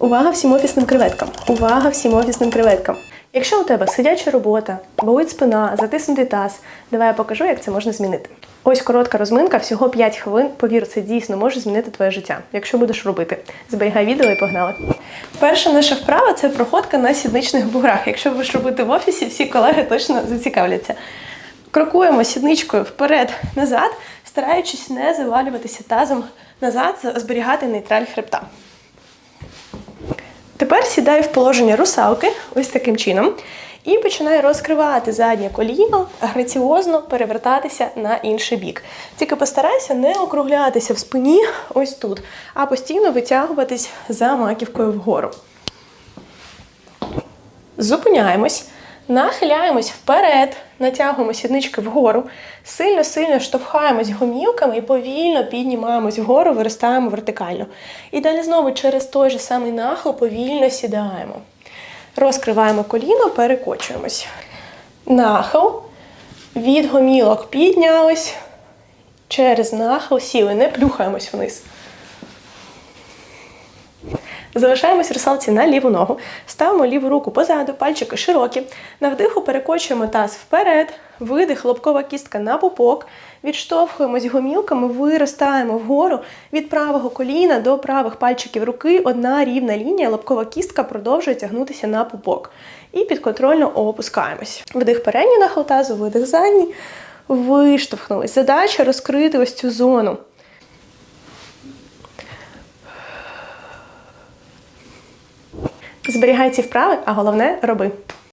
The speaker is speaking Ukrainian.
Увага всім офісним креветкам! Увага всім офісним креветкам! Якщо у тебе сидяча робота, болить спина, затиснутий таз, давай я покажу, як це можна змінити. Ось коротка розминка, всього 5 хвилин. Повір, це дійсно може змінити твоє життя, якщо будеш робити. Зберігай відео і погнали. Перша наша вправа це проходка на сідничних буграх. Якщо будеш робити в офісі, всі колеги точно зацікавляться. Крокуємо сідничкою вперед-назад, стараючись не завалюватися тазом назад, зберігати нейтраль хребта. Тепер сідаю в положення русалки, ось таким чином, і починаю розкривати заднє коліно, граціозно перевертатися на інший бік. Тільки постарайся не округлятися в спині ось тут, а постійно витягуватись за маківкою вгору. Зупиняємось, нахиляємось вперед, натягуємо сіднички вгору, сильно-сильно штовхаємось гомілками і повільно піднімаємось вгору, виростаємо вертикально. І далі знову через той же самий нахил повільно сідаємо. Розкриваємо коліно, перекочуємось. Нахил. Від гомілок піднялись. Через нахил сіли, не плюхаємось вниз. Залишаємось русалці на ліву ногу. Ставимо ліву руку позаду, пальчики широкі. На вдиху перекочуємо таз вперед, видих, лобкова кістка на пупок. Відштовхуємось гомілками, виростаємо вгору від правого коліна до правих пальчиків руки. Одна рівна лінія, лобкова кістка продовжує тягнутися на пупок. І підконтрольно опускаємось. Вдих передній нахил тазу, видих задній. Виштовхнулись. Задача розкрити ось цю зону. Зберігай ці вправи, а головне роби.